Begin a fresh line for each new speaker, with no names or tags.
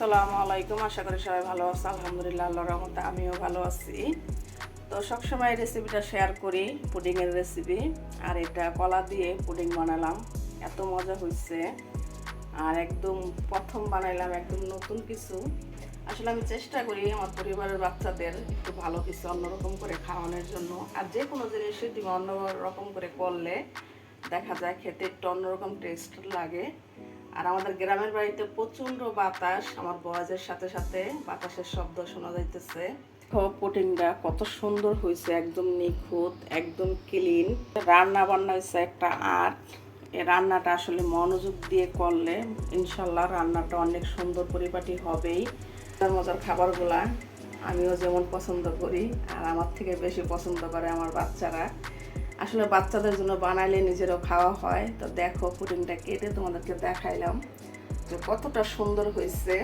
আসসালামু আলাইকুম, আশা করি সবাই ভালো আছে। আলহামদুলিল্লাহ, আল্লাহর রহমতে আমিও ভালো আছি। তো সবসময় রেসিপিটা শেয়ার করি পুডিংয়ের রেসিপি আর এটা কলা দিয়ে পুডিং বানালাম। এত মজা হয়েছে আর একদম প্রথম বানাইলাম একদম নতুন কিছু। আসলে আমি চেষ্টা করি আমার পরিবারের বাচ্চাদের একটু ভালো কিছু অন্যরকম করে খাওয়ানোর জন্য। আর যে কোনো জিনিসই তুমি অন্য রকম করে করলে দেখা যায় খেতে একটু অন্যরকম টেস্ট লাগে। আর আমাদের গ্রামের বাড়িতে প্রচণ্ড বাতাস, আমার বয়সের সাথে সাথে বাতাসের শব্দ শোনা যাইতেছে। পুটিংটা কত সুন্দর হয়েছে একদম নিখুঁত, একদম ক্লিন। রান্না বান্না হয়েছে একটা আর্ট। এই রান্নাটা আসলে মনোযোগ দিয়ে করলে ইনশাল্লাহ রান্নাটা অনেক সুন্দর পরিপাটি হবেই। মজার মজার খাবারগুলা আমিও যেমন পছন্দ করি, আর আমার থেকে বেশি পছন্দ করে আমার বাচ্চারা। আসলে বাচ্চাদের জন্য বানাইলে নিজেরও খাওয়া হয়। তো দেখো, পুডিংটা কেটে তোমাদেরকে দেখাইলাম যে কতটা সুন্দর হয়েছে।